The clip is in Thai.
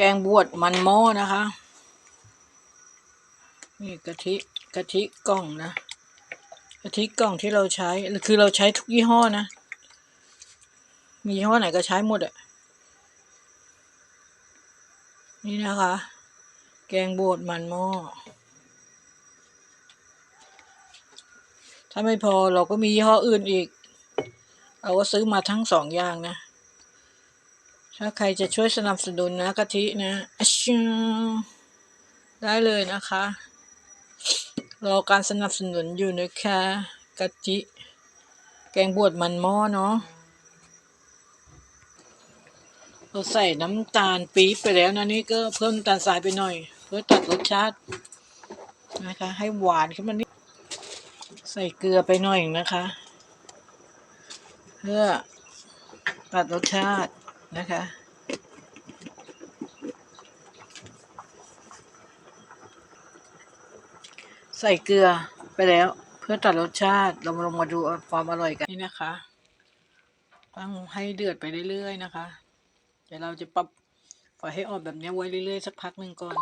แกงบวชมันหม้อนะคะ นี่กะทิกะทิกล่องนะกะทิกล่องที่เราใช้คือเราใช้ทุกยี่ห้อนะ มียี่ห้อไหนก็ใช้หมดอะนี่นะคะ แกงบวชมันหม้อถ้าไม่พอเราก็มียี่ห้ออื่นอีก เราก็ซื้อมาทั้งสองอย่างนะ ถ้าใครจะช่วยสนับสนุนนะกะทินะได้เลยนะคะ รอการสนับสนุนอยู่นะคะกะทิแกงบวชมันหม้อเนาะเราใส่น้ำตาลปี๊บไปแล้วนะนี่ก็เพิ่มน้ำตาลทรายไปหน่อย เพื่อตัดรสชาตินะคะ ให้หวานขึ้นมานิดใส่เกลือไปหน่อยนะคะ เพื่อตัดรสชาติ นะคะ ใส่เกลือไปแล้วเพื่อตัดรสชาติเรามาลงมาดูความอร่อยกันนี่นะคะตั้งให้เดือดไปเรื่อยๆนะคะ เดี๋ยวเราจะปรับปล่อยให้ออกแบบนี้ไว้เรื่อยๆ สักพักหนึ่งก่อน